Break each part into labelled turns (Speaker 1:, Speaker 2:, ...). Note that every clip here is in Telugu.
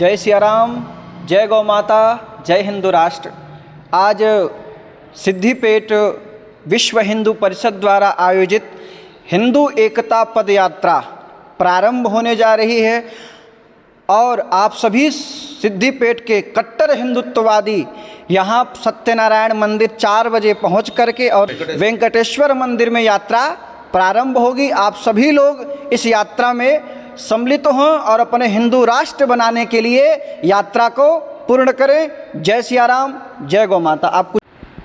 Speaker 1: जय सिया राम जय गौ माता जय हिंदू राष्ट्र। आज सिद्धिपेट विश्व हिंदू परिषद द्वारा आयोजित हिंदू एकता पद यात्रा प्रारंभ होने जा रही है और आप सभी सिद्धिपेट के कट्टर हिंदुत्ववादी यहाँ सत्यनारायण मंदिर चार बजे पहुँच करके और वेंकटेश्वर मंदिर में यात्रा प्रारंभ होगी। आप सभी लोग इस यात्रा में सम्मिलित हों और अपने हिंदू राष्ट्र बनाने के लिए यात्रा को पूर्ण करें जय सिया राम जय गौ माता आपको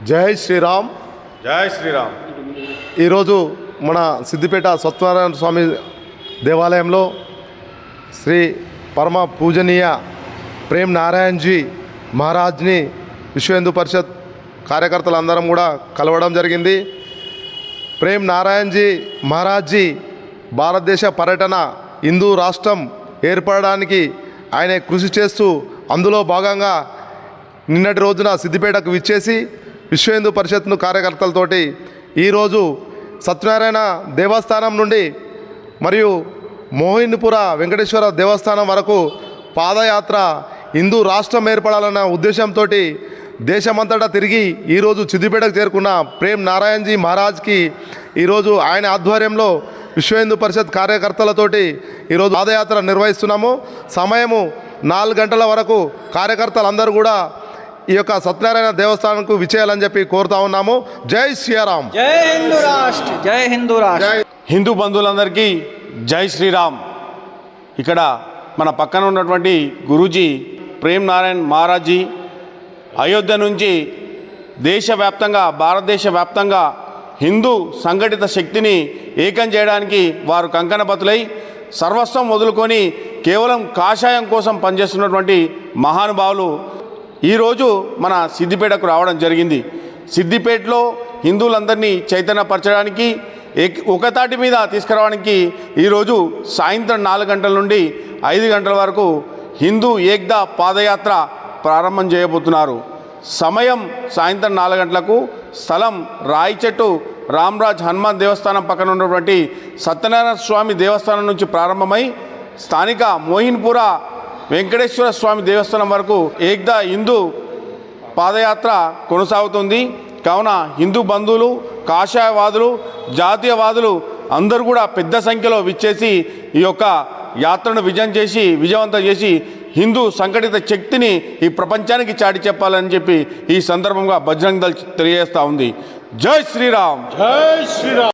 Speaker 2: జై శ్రీరామ్
Speaker 3: జై శ్రీరామ్
Speaker 2: ఈరోజు మన సిద్దిపేట సత్యనారాయణ స్వామి దేవాలయంలో శ్రీ పరమ పూజనీయ ప్రేమ్ నారాయణజీ మహారాజ్ని విశ్వ హిందూ పరిషత్ కార్యకర్తలందరం కూడా కలవడం జరిగింది ప్రేమ్ నారాయణజీ మహారాజ్జీ భారతదేశ పర్యటన హిందూ రాష్ట్రం ఏర్పడడానికి ఆయన కృషి చేస్తూ అందులో భాగంగా నిన్నటి రోజున సిద్దిపేటకు విచ్చేసి విశ్వ హిందూ పరిషత్ను కార్యకర్తలతోటి ఈరోజు సత్యనారాయణ దేవస్థానం నుండి మరియు మోహిన్పుర వెంకటేశ్వర దేవస్థానం వరకు పాదయాత్ర హిందూ రాష్ట్రం ఏర్పడాలన్న ఉద్దేశంతో దేశమంతటా తిరిగి ఈరోజు చిదిపేటకు చేరుకున్న ప్రేమ్ నారాయణ్జీ మహారాజ్కి ఈరోజు ఆయన ఆధ్వర్యంలో విశ్వ హిందూ పరిషత్ కార్యకర్తలతోటి ఈరోజు పాదయాత్ర నిర్వహిస్తున్నాము. సమయము నాలుగు గంటల వరకు కార్యకర్తలందరూ కూడా ఈ యొక్క సత్యనారాయణ దేవస్థానంకు విచేయాలని చెప్పి కోరుతా ఉన్నాము. జై శ్రీరామ్.
Speaker 1: జై హిందూ రాష్ట్ర జై హిందూ రాష్ట్ర.
Speaker 3: హిందూ బంధువులందరికీ జై శ్రీరామ్. ఇక్కడ మన పక్కన ఉన్నటువంటి గురూజీ ప్రేమ్ నారాయణ్ మహారాజీ అయోధ్య నుంచి దేశవ్యాప్తంగా భారతదేశ వ్యాప్తంగా హిందూ సంఘటిత శక్తిని ఏకం చేయడానికి వారు కంకణబతులై సర్వస్వం వదులుకొని కేవలం కాషాయం కోసం పనిచేస్తున్నటువంటి మహానుభావులు ఈరోజు మన సిద్దిపేటకు రావడం జరిగింది. సిద్దిపేటలో హిందువులందరినీ చైతన్యపరచడానికి ఏక్- ఒకతాటి మీద తీసుకురావడానికి ఈరోజు సాయంత్రం నాలుగు గంటల నుండి ఐదు గంటల వరకు హిందూ ఏక్దా పాదయాత్ర ప్రారంభం చేయబోతున్నారు. సమయం సాయంత్రం నాలుగు గంటలకు స్థలం రాయిచెట్టు రామ్రాజ్ హనుమాన్ దేవస్థానం పక్కన ఉన్నటువంటి సత్యనారాయణ స్వామి దేవస్థానం నుంచి ప్రారంభమై స్థానిక మోహిన్పుర వెంకటేశ్వర స్వామి దేవస్థానం వరకు ఏక్దా హిందూ పాదయాత్ర కొనసాగుతుంది. కావున హిందూ బంధువులు కాషాయవాదులు జాతీయవాదులు అందరూ కూడా పెద్ద సంఖ్యలో విచ్చేసి ఈ యొక్క యాత్రను విజయం చేసి విజయవంతం చేసి హిందూ సంఘటిత శక్తిని ఈ ప్రపంచానికి చాటి చెప్పాలని చెప్పి ఈ సందర్భంగా బజరంగ్ దళ్ తెలియజేస్తూ ఉంది. జై శ్రీరామ్.